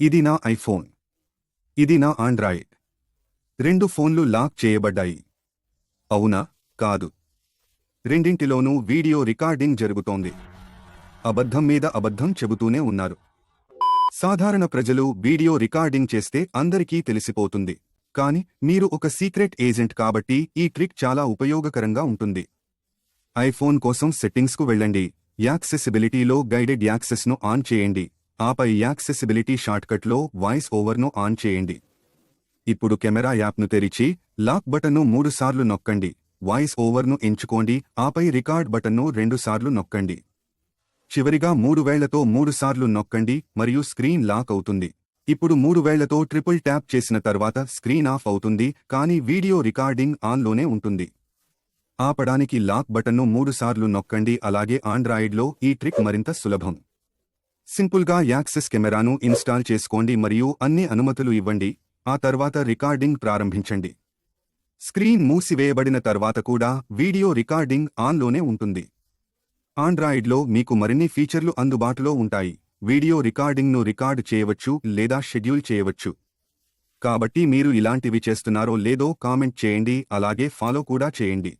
ఇది నా ఐఫోన్. ఇది నా ఆండ్రాయిడ్. రెండు ఫోన్లు లాక్ చేయబడ్డాయి. అవునా? కాదు. రెండింటిలోనూ వీడియో రికార్డింగ్ జరుగుతోంది. అబద్ధం మీద అబద్ధం చెబుతూనే ఉన్నారు. సాధారణ ప్రజలు వీడియో రికార్డింగ్ చేస్తే అందరికీ తెలిసిపోతుంది. కాని మీరు ఒక సీక్రెట్ ఏజెంట్ కాబట్టి ఈ ట్రిక్ చాలా ఉపయోగకరంగా ఉంటుంది. ఐఫోన్ కోసం సెట్టింగ్స్కు వెళ్ళండి. యాక్సెసిబిలిటీలో గైడెడ్ యాక్సెస్ను ఆన్ చేయండి. ఆపై యాక్సెసిబిలిటీ షార్ట్కట్లో వాయిస్ ఓవర్ను ఆన్ చేయండి. ఇప్పుడు కెమెరా యాప్ను తెరిచి లాక్ బటన్ను మూడుసార్లు నొక్కండి. వాయిస్ ఓవర్ను ఎంచుకోండి ఆపై రికార్డ్ బటన్ను రెండుసార్లు నొక్కండి. చివరిగా మూడు వేళ్ళతో మూడుసార్లు నొక్కండి మరియు స్క్రీన్ లాక్ అవుతుంది. ఇప్పుడు మూడు వేళ్ళతో ట్రిపుల్ ట్యాప్ చేసిన తర్వాత స్క్రీన్ ఆఫ్ అవుతుంది కానీ వీడియో రికార్డింగ్ ఆన్లోనే ఉంటుంది. ఆపడానికి లాక్ బటన్ను మూడుసార్లు నొక్కండి అలాగే ఆండ్రాయిడ్లో ఈ ట్రిక్ మరింత సులభం. సింపుల్గా యాక్సెస్ కెమెరాను ఇన్స్టాల్ చేసుకోండి మరియు అన్ని అనుమతులు ఇవ్వండి. ఆ తర్వాత రికార్డింగ్ ప్రారంభించండి. స్క్రీన్ మూసివేయబడిన తర్వాత కూడా వీడియో రికార్డింగ్ ఆన్లోనే ఉంటుంది. ఆండ్రాయిడ్లో మీకు మరిన్ని ఫీచర్లు అందుబాటులో ఉంటాయి. వీడియో రికార్డింగ్ను రికార్డ్ చేయవచ్చు లేదా షెడ్యూల్ చేయవచ్చు. కాబట్టి మీరు ఇలాంటివి చేస్తున్నారో లేదో కామెంట్ చేయండి అలాగే ఫాలో కూడా చేయండి.